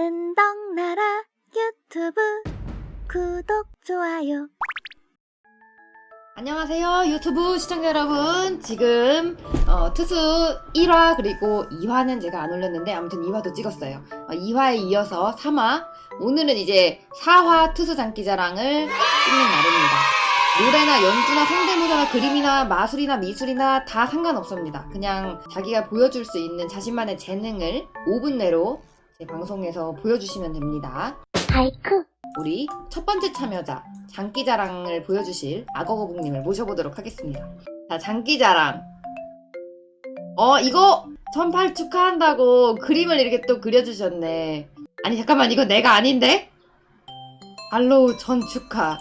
은덕나라 유튜브 구독, 좋아요. 안녕하세요 유튜브 시청자 여러분. 지금 어, 투수 1화 그리고 2화는 제가 안 올렸는데 아무튼 2화도 찍었어요. 어, 2화에 이어서 3화. 오늘은 이제 4화 투수 장기자랑을 찍는 날입니다. 노래나 연주나 성대모사나 그림이나 마술이나 미술이나 다 상관없습니다. 그냥 자기가 보여줄 수 있는 자신만의 재능을 5분 내로 제 방송에서 보여주시면 됩니다 하이쿠 우리 첫 번째 참여자 장기자랑을 보여주실 악어거북님을 모셔보도록 하겠습니다. 자, 장기자랑. 어, 이거 전팔 축하한다고 그림을 이렇게 또 그려주셨네. 아니, 잠깐만, 이거 내가 아닌데? 알로우 전 축하.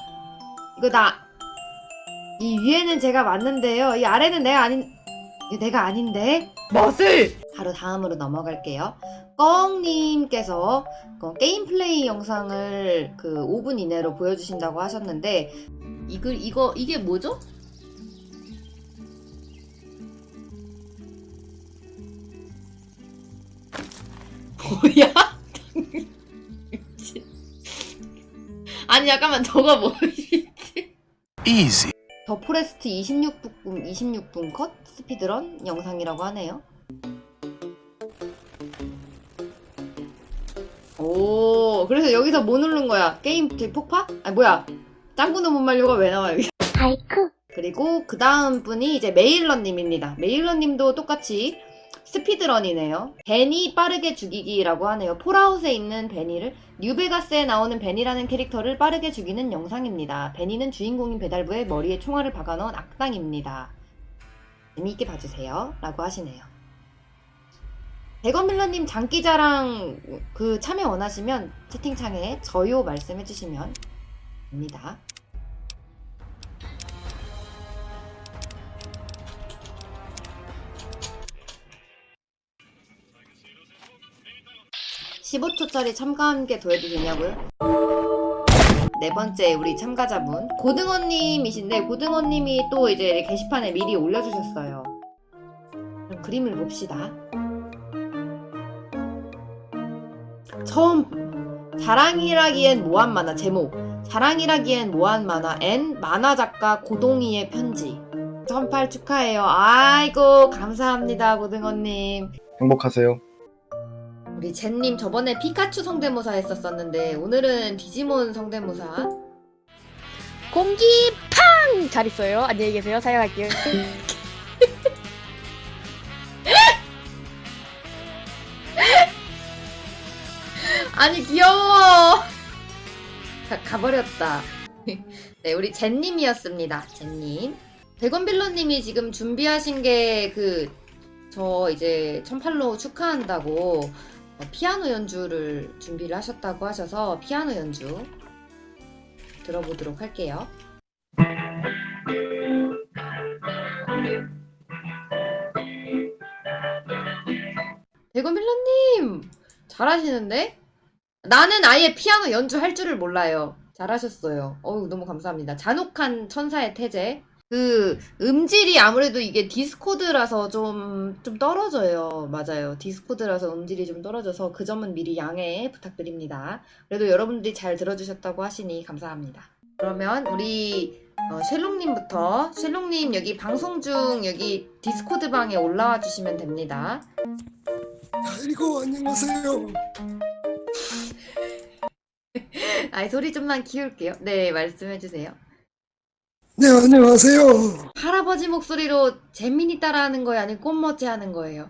이거 나, 이 위에는 제가 맞는데요. 이 아래는 내가 아닌, 이거 내가 아닌데? 멋을! 바로 다음으로 넘어갈게요. 껑님께서 그 게임 플레이 영상을 그 5분 이내로 보여주신다고 하셨는데 이글 이거 이게 뭐죠? 뭐야? 아니 잠깐만 저거 뭐지? Easy. 더 포레스트 26분 26분 컷 스피드런 영상이라고 하네요. 오, 그래서 여기서 뭐 누른 거야? 게임 폭파? 아 뭐야? 짱구는 못 말려가 왜 나와 여기? 하이쿠 그리고 그 다음 분이 이제 메일러님입니다. 메일러님도 똑같이 스피드런이네요. 베니 빠르게 죽이기라고 하네요. 폴아웃에 있는 베니를 뉴베가스에 나오는 베니라는 캐릭터를 빠르게 죽이는 영상입니다. 베니는 주인공인 배달부의 머리에 총알을 박아넣은 악당입니다. 재미있게 봐주세요. 라고 하시네요. 대건밀러님 장기자랑 그 참여 원하시면 채팅창에 저요 말씀해 주시면 됩니다. (15초짜리) 참가한 게 더해도 되냐고요? 네 번째 우리 참가자분 고등어님이신데 고등어님이 또 이제 게시판에 미리 올려주셨어요. 그럼 그림을 봅시다. 처음 자랑이라기엔 모한 만화 제목 자랑이라기엔 모한 만화 N 만화 작가 고동희의 편지 전팔 축하해요. 아이고 감사합니다 고등어님. 행복하세요. 우리 젠님 저번에 피카츄 성대모사 했었었는데 오늘은 디지몬 성대모사 공기 팡! 잘 있어요. 안녕히 계세요. 사용할게요. 아니 귀여워. 가, 가버렸다. 네 우리 젠님이었습니다. 젠님. 백원빌러님이 지금 준비하신 게 그 저 이제 천팔로 축하한다고 어, 피아노 연주를 준비를 하셨다고 하셔서 피아노 연주 들어보도록 할게요. 백원빌러님! 잘하시는데? 나는 아예 피아노 연주할 줄을 몰라요. 잘하셨어요. 어우, 너무 감사합니다. 잔혹한 천사의 태제. 그, 음질이 아무래도 이게 디스코드라서 좀, 좀 떨어져요. 맞아요. 디스코드라서 음질이 좀 떨어져서 그 점은 미리 양해 부탁드립니다. 그래도 여러분들이 잘 들어주셨다고 하시니 감사합니다. 그러면 우리, 어, 쉘롱님부터, 쉘롱님 여기 방송 중 여기 디스코드 방에 올라와 주시면 됩니다. 아이고 안녕하세요. 아이, 소리 좀만 키울게요. 네, 말씀해 주세요. 네 안녕하세요. 할아버지 목소리로 재민이 따라하는 거예요? 아니면 꽃머치 하는 거예요?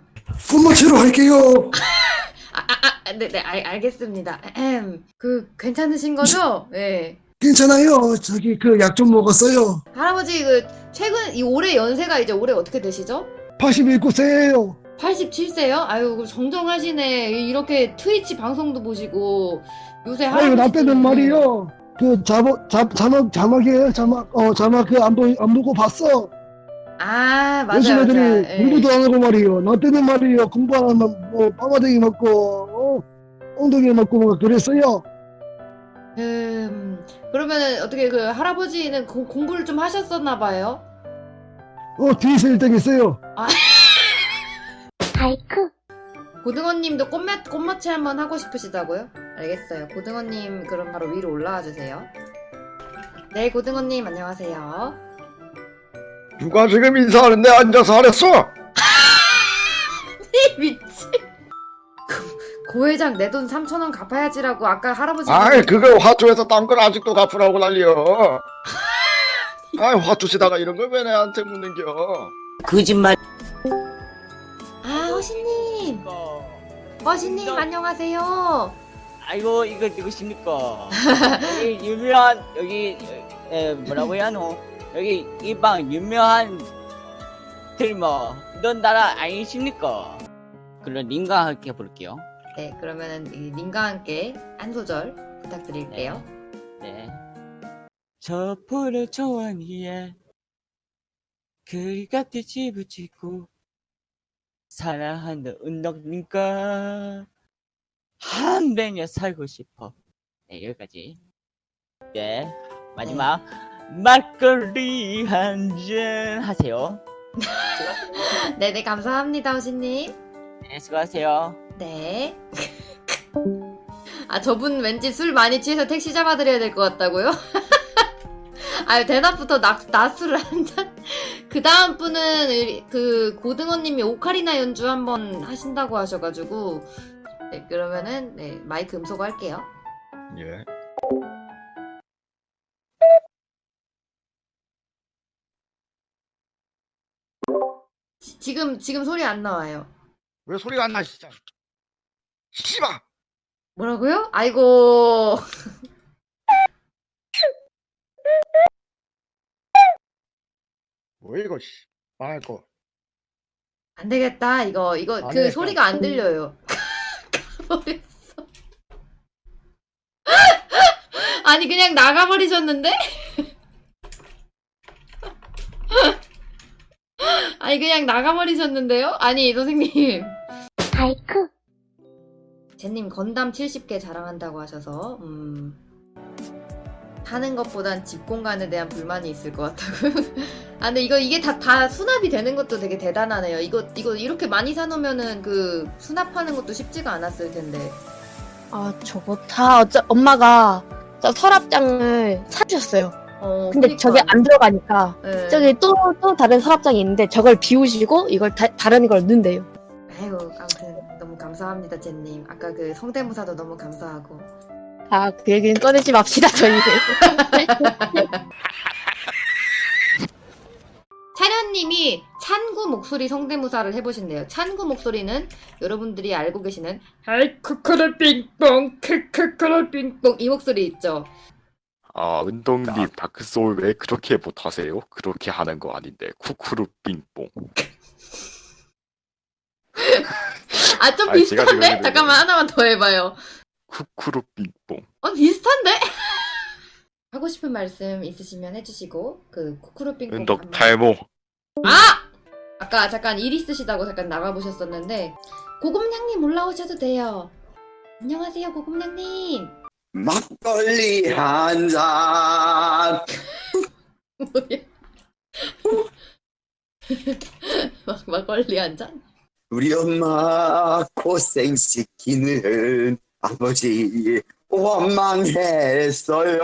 꽃모치로 할게요. 아, 아, 아, 네, 네, 알, 알겠습니다. 에헴. 그, 괜찮으신 거죠? 네. 괜찮아요. 저기 그 약 좀 먹었어요. 할아버지, 그, 최근, 이 올해 연세가 이제 올해 어떻게 되시죠? 81세예요. 87세요? 아유, 그 정정하시네. 이렇게 트위치 방송도 보시고, 요새 아유 할아버지. 나 빼는 말이요. 그 자막 자, 자막 자막이에요. 자막 어 자막 그안 보안 보고 봤어. 아, 맞아요. 요즘 애들이 맞아요. 예. 공부도 안 하고 말이요. 나 때는 말이요. 공부 안 하면 뭐 빠마대기 맞고 어, 엉덩이 맞고 뭐 그랬어요. 음, 그러면은 어떻게 그 할아버지는 고- 공부를 좀 하셨었나 봐요? 어 뒤에서 1등 했어요. 하이쿠 고등어님도 꽃매, 꽃모치 한번 하고 싶으시다고요? 알겠어요. 고등어님 그럼 바로 위로 올라와 주세요. 네, 고등어님 안녕하세요. 누가 지금 인사하는데 앉아서 하랬어? 미치. 고 회장 내 돈 3천 원 갚아야지라고 아까 할아버지. 아이 그거 화투에서 딴 걸 아직도 갚으라고 난리여 아이 화투 치다가 이런 걸 왜 내한테 묻는겨 거짓말. 아 허신님, 허신님 안녕하세요. 아이고 이거 누구십니까? 여기 유명한 여기 에, 뭐라고 해야 하노? 여기 이 방 유명한 드리머 넌 나라 아니십니까? 그럼 링가 함께 볼게요. 네, 그러면은 이 님과 함께 한 소절 부탁드릴게요. 네. 저 푸른 초원 위에 그리 같이 집을 짓고 사랑하는 운동님과 한 배며 살고 싶어. 네, 여기까지. 네, 마지막 막걸리 한잔 하세요. 네네 감사합니다 허신님. 네, 수고하세요. 네. 아 저분 왠지 술 많이 취해서 택시 잡아드려야 될 것 같다고요? 아유 대낮부터 낮, 낮술을 한 잔. 그 다음 분은 그 고등어님이 오카리나 연주 한번 하신다고 하셔가지고 네 그러면은 네 마이크 음소거 할게요. 예 지, 지금 지금 소리 안 나와요. 왜 소리가 안 나 진짜 씨발 뭐라고요? 아이고 뭐 이거 씨 망할 거 안 되겠다 이거 이거 안 그 되겠다. 소리가 안 들려요. 가버렸어. 아니 그냥 나가버리셨는데? 아니 그냥 나가버리셨는데요? 아니 선생님 아이쿠 제님 건담 70개 자랑한다고 하셔서 음 사는 것보단 집 공간에 대한 불만이 있을 것 같다고요? 아 근데 이거 이게 다 다 수납이 되는 것도 되게 대단하네요. 이거 이거 이렇게 많이 사놓으면은 그 수납하는 것도 쉽지가 않았을 텐데. 아 저거 다 어쩌, 엄마가 저 서랍장을 사주셨어요. 어 근데 그니까. 저게 안 들어가니까 네. 저기 또 또 다른 서랍장이 있는데 저걸 비우시고 이걸 다, 다른 걸 넣는데요. 아이고 아무튼 너무 감사합니다 제님. 아까 그 성대모사도 너무 감사하고. 아 그 얘기는 꺼내지 맙시다 저희. 목소리 성대모사를 해보신대요. 찬구 목소리는 여러분들이 알고 계시는 아이 크크를 빙뽕 크크크를 빙뽕 이 목소리 있죠. 아, 은동님 다크소울 왜 그렇게 못하세요? 그렇게 하는 거 아닌데 쿠쿠루 빙뽕 아 좀 아니, 제가 비슷한데? 지금 잠깐만 하나만 더 해봐요. 쿠쿠루 빙뽕 어 비슷한데? 하고 싶은 말씀 있으시면 해주시고 그 쿠쿠루빙뽕 은덕 한번- 탈모 아! 아까 잠깐 일 있으시다고 잠깐 나가보셨었는데 고금냥님 올라오셔도 돼요. 안녕하세요 고금냥님. 막걸리 한 잔. 뭐야? 막 막걸리 한 잔? 우리 엄마 고생시키는 아버지 원망했어요.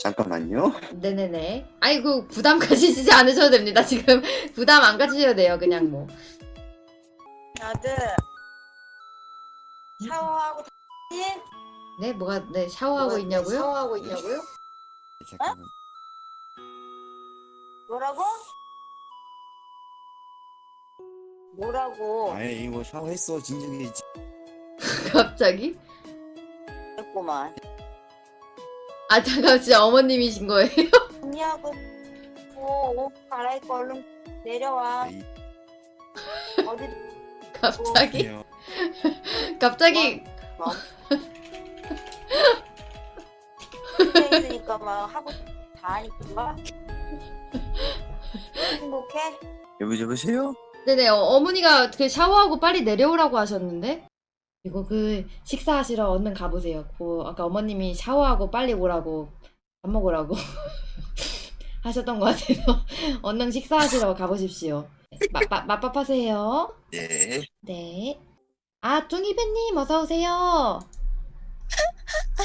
잠깐만요. 네네네. 아이고 부담 가지시지 않으셔도 됩니다. 지금 부담 안 가지셔도 돼요. 그냥 뭐. 아들 샤워하고 다니? 네 뭐가 네 샤워하고 있냐고요? 샤워하고 있냐고요? 뭐라고? 뭐라고 아이 이거 샤워했어 진정해. 갑자기? 했구만 아 잠깐 진짜 어머님이신 거예요? 언니하고 뭐, 옷 갈아입고 얼른 내려와. 어디 갑자기? 갑자기 집에 있으니까 막 하고 다 하니까 행복해? 여보 여보세요? 네네 어, 어머니가 그 샤워하고 빨리 내려오라고 하셨는데 이거 그 식사하시러 얼른 가보세요. 그 아까 어머님이 샤워하고 빨리 오라고 밥 먹으라고 하셨던 것 같아서 얼른 식사하시러 가보십시오. 맛밥 맛밥하세요. 네. 네. 아 뚱이배님 어서 오세요.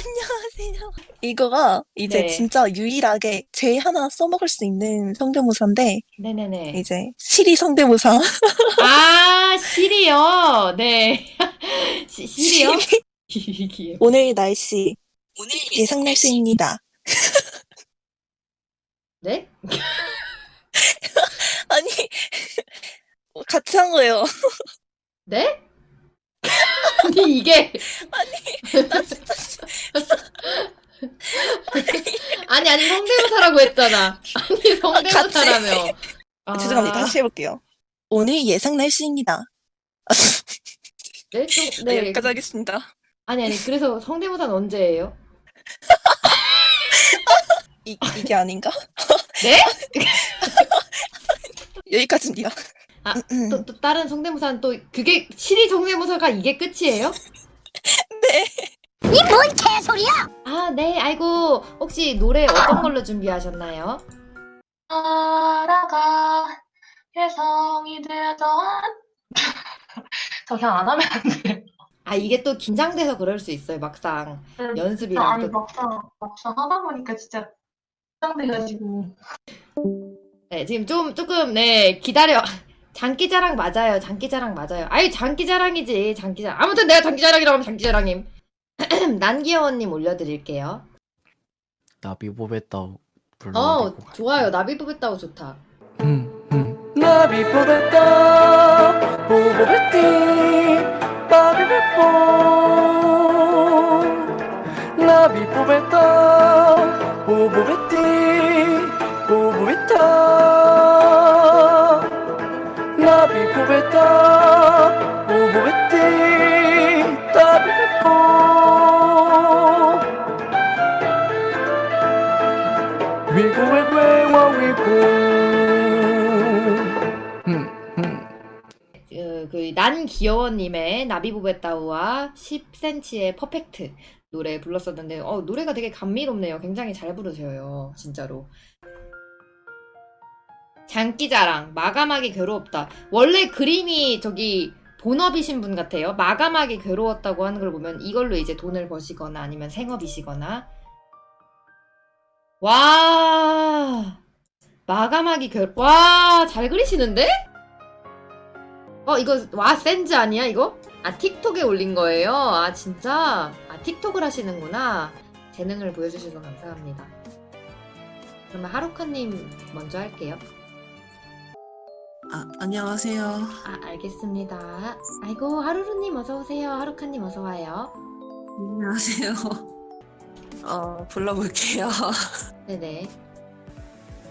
안녕하세요. 이거가 이제 네. 진짜 유일하게 제 하나 써먹을 수 있는 성대모사인데 네네네. 이제 시리 성대모사. 아 실이요. 네. 시, 실이요? 시리. 오늘 날씨 예상 날씨입니다. 네? 아니 같이 한 거예요. 네? 아니 이게 나 진짜 아니 아니 성대모사라고 했잖아. 아니 성대모사라며. 아, 죄송합니다. 다시 해볼게요. 오늘 예상 날씨입니다. 네, 좀, 네, 네. 여기까지 하겠습니다. 아니 아니 그래서 성대모사는 언제예요? 이, 이게 아닌가? 네? 여기까지입니다. 아, 음, 또, 또 다른 성대모사는 또 그게 실이 성대모사가 이게 끝이에요? 네. 뭔 개소리야 아, 네. 아이고 혹시 노래 어떤 걸로 준비하셨나요? 나라가 혜성이 되던 저 그냥 안 하면 안 돼. 아 이게 또 긴장돼서 그럴 수 있어요. 막상 연습이랑 아니 또 막상 막상 하다 보니까 진짜 긴장돼가지고 네, 지금 좀 조금 네 기다려. 장기자랑 맞아요. 장기자랑 맞아요. 아이 장기자랑이지. 장기자랑. 아무튼 내가 장기자랑이라고 하면 장기자랑임. 난귀여원님 올려드릴게요. 나비 보베따오 어 좋아요. 나비 뽑았다고 좋다. 나비 보베따 보보베띠 바비베뽀 나비 보베따 보보베띠 보보베타 나비 보베따 보보베띠 따비베뽀 위구웨웨와 위구 그, 그, 난 귀여워님의 나비보베따우와 10cm의 퍼펙트 노래 불렀었는데, 어, 노래가 되게 감미롭네요. 굉장히 잘 부르셔요. 진짜로. 장기자랑, 마감하기 괴로웠다. 원래 그림이 저기 본업이신 분 같아요. 마감하기 괴로웠다고 하는 걸 보면 이걸로 이제 돈을 버시거나 아니면 생업이시거나. 와, 마감하기 괴, 와, 잘 그리시는데? 어, 이거, 와, 센즈 아니야, 이거? 아, 틱톡에 올린 거예요? 아, 진짜? 아, 틱톡을 하시는구나. 재능을 보여주셔서 감사합니다. 그러면 하루카님 먼저 할게요. 아, 안녕하세요. 아, 알겠습니다. 아이고, 하루루님 어서오세요. 하루카님 어서와요. 안녕하세요. 어, 불러볼게요. 네네.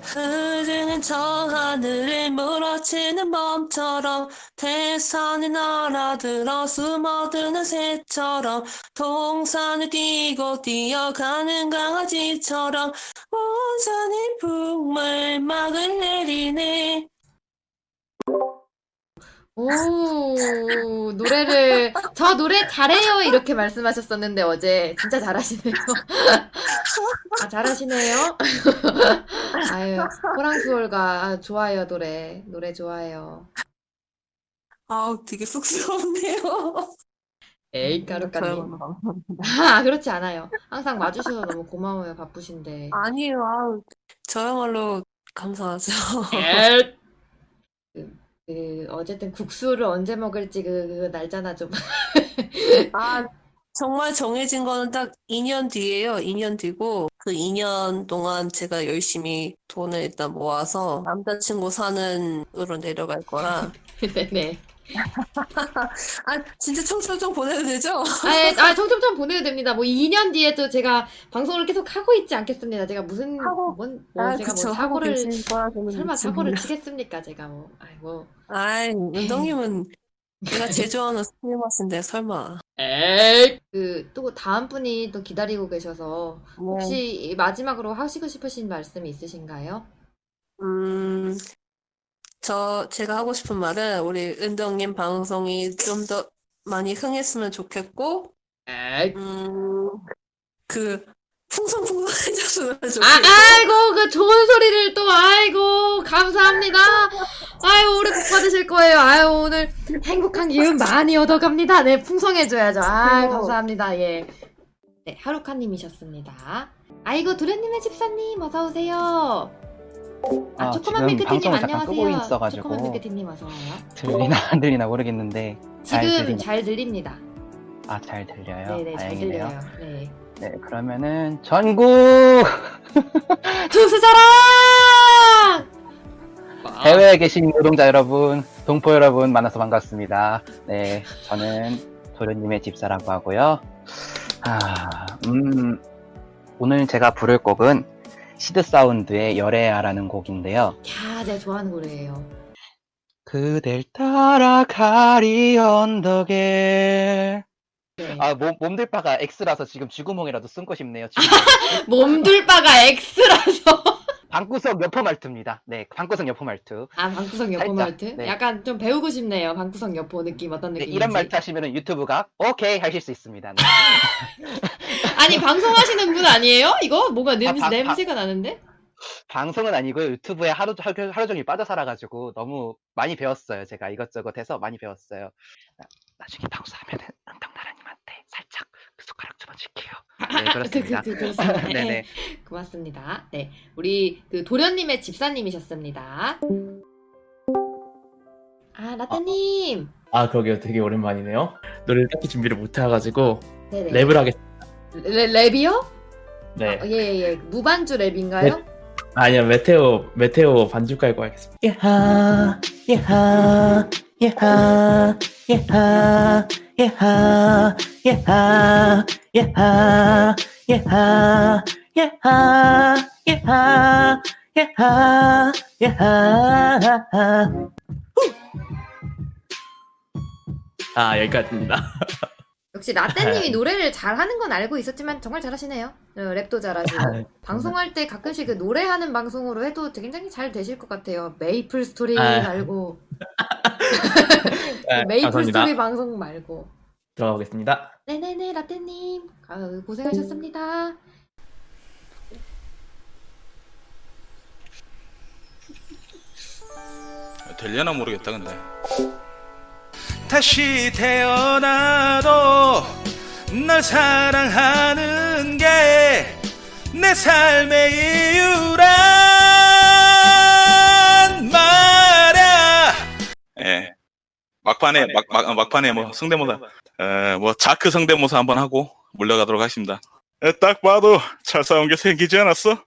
흐르는 저 하늘을 몰아치는 멈처럼 태산을 날아들어 숨어드는 새처럼 동산을 뛰고 뛰어가는 강아지처럼 온 산이 북물막을 내리네 오, 노래를, 저 노래 잘해요. 이렇게 말씀하셨었는데, 어제. 진짜 잘하시네요. 아, 잘하시네요. 아유, 호랑수월가. 아, 좋아요, 노래. 노래 좋아요. 아우 되게 쑥스럽네요 에이, 까루까님. 감사합니다 아, 그렇지 않아요. 항상 와주셔서 너무 고마워요. 바쁘신데. 아니에요 아우 저야말로 감사하죠 에이. 그, 그, 어쨌든 국수를 언제 먹을지 그, 그 날짜나 좀. 아, 정말 정해진 거는 딱 2년 뒤예요. 2년 뒤고 그 2년 동안 제가 열심히 돈을 일단 모아서 남자친구 사는 으로 내려갈 거라. 네네. 아, 진짜 청첩장 보내도 되죠? 아, 예, 아, 청첩장 보내도 됩니다. 뭐 2년 뒤에도 제가 방송을 계속 하고 있지 않겠습니다. 제가 무슨 하고- 뭔, 뭐 아, 제가 그쵸. 뭐 하고 사고를 계실 거라고는 설마 사고를 믿습니다. 치겠습니까? 제가 뭐 아이고. 아이, 은동님은 제가 제일 좋아하는 스트리머신데 설마. 에이. 그 또 다음 분이 또 기다리고 계셔서 네. 혹시 마지막으로 하시고 싶으신 말씀이 있으신가요? 음, 저, 제가 하고 싶은 말은 우리 은동님 방송이 좀 더 많이 흥했으면 좋겠고, 에이. 음, 그, 풍성풍성해졌으면 좋겠고. 아, 아이고, 그 좋은 소리를 또, 아이고, 감사합니다. 아유, 오래 복 받으실 거예요. 아유, 오늘 행복한 기운 많이 얻어갑니다. 네, 풍성해줘야죠. 아유, 감사합니다. 예. 네, 하루카님이셨습니다. 아이고, 도련님의 집사님, 어서 오세요. 아, 아, 초코만 지금 밀크티님 방송을 잠깐 끄고 안녕하세요. 있어가지고. 초코만 밀크티님 어서 와요. 들리나 안 들리나 모르겠는데 잘 지금 들리나? 잘 들립니다. 아 잘 들려요. 네네, 잘 다행이네요. 들려요. 네. 네 그러면은 전국 투수자랑! 해외에 계신 노동자 여러분, 동포 여러분 만나서 반갑습니다. 네 저는 도련님의 집사라고 하고요. 아, 음 오늘 제가 부를 곡은 시드 사운드의 열애야라는 곡인데요. 야, 제가 좋아하는 노래예요. 그댈 따라가리 언덕에 네. 아 몸, 몸들바가 X라서 지금 쥐구멍이라도 쓴 거 싶네요 지금. 몸둘바가 X라서. 방구석 여포 말투입니다 네 방구석 여포 말투 아, 방구석 여포 살짝, 말투? 네. 약간 좀 배우고 싶네요. 방구석 여포 느낌 어떤 네, 느낌인지. 이런 말투 하시면 유튜브가 오케이 하실 수 있습니다 네. 아니, 방송하시는 분 아니에요? 이거? 뭔가 냄새, 방- 냄새가 나는데? 방송은 아니고요 유튜브에 하루, 하루, 하루 종일 빠져 살아가지고 너무 많이 배웠어요 제가 이것저것 해서 많이 배웠어요 나, 나중에 방송하면은 은덕나라님한테 살짝 그 숟가락 집어줄게요 네 그렇습니다 그, 그, 그, 그렇습니다. 네. 네네 고맙습니다. 네. 우리 그 도련님의 집사님이셨습니다. 아, 라떼님. 아 그러게요 되게 오랜만이네요 노래를 딱히 준비를 못 해가지고 네네. 랩을 하겠습니다 랩, 랩이요? 네 예, 예, 예. 무반주 랩인가요? 아니요 메테오 메테오 반주 깔고 하겠습니다 예하 예하 예하 예하 예하 예하 예하 예하 예하 예하 예하 예하 아 여기까지입니다 역시 라떼님이 노래를 잘하는 건 알고 있었지만 정말 잘하시네요. 어, 랩도 잘하시고. 아, 방송할 때 가끔씩 그 노래하는 방송으로 해도 굉장히 잘 되실 것 같아요. 메이플 스토리 아. 말고. 아, 메이플 감사합니다. 스토리 방송 말고. 들어가 보겠습니다 네네네, 라떼님. 아, 고생하셨습니다. 되려나 모르겠다 근데 다시 태어나도 널 사랑하는 게 내 삶의 이유란 말야. 예. 막판에 막, 막 막판에 뭐 성대모사. 어뭐 자크 성대모사 한번 하고 물러가도록 하겠습니다. 에, 딱 봐도 잘 싸운 게 생기지 않았어?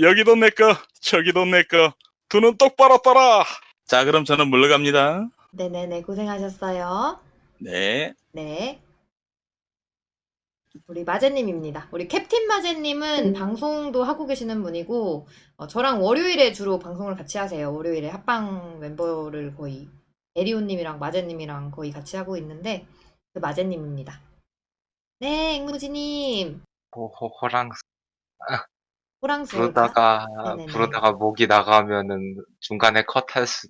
여기도 내꺼 저기도 내꺼 두눈 똑바로 떠라. 자, 그럼 저는 물러갑니다. 네네네, 고생하셨어요. 네. 네. 우리 마제님입니다. 우리 캡틴 마제님은 방송도 하고 계시는 분이고, 어, 저랑 월요일에 주로 방송을 같이 하세요. 월요일에 합방 멤버를 거의, 에리오님이랑 마제님이랑 거의 같이 하고 있는데, 그 마제님입니다. 네, 앵무지님. 호, 호, 호랑 호랑수. 부르다가 네네네. 부르다가 목이 나가면은 중간에 컷할 수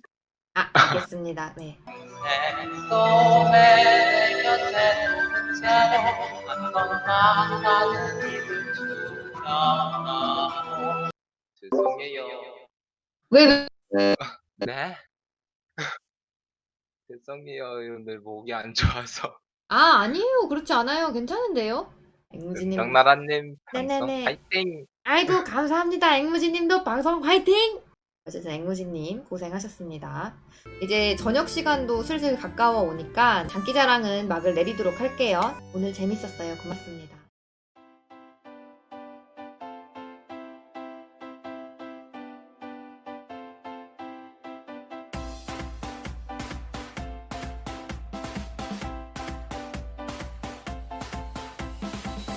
아, 알겠습니다. 네. 죄송해요. 왜, 네? 죄송해요. 오늘 목이 안 좋아서. 아, 아니에요. 그렇지 않아요. 괜찮은데요? 앵무지님. 명나라님 방송 네네네. 파이팅! 아이고 감사합니다. 앵무지님도 방송 화이팅! 어쨌든 앵무지님 고생하셨습니다. 이제 저녁 시간도 슬슬 가까워 오니까 장기자랑은 막을 내리도록 할게요. 오늘 재밌었어요. 고맙습니다.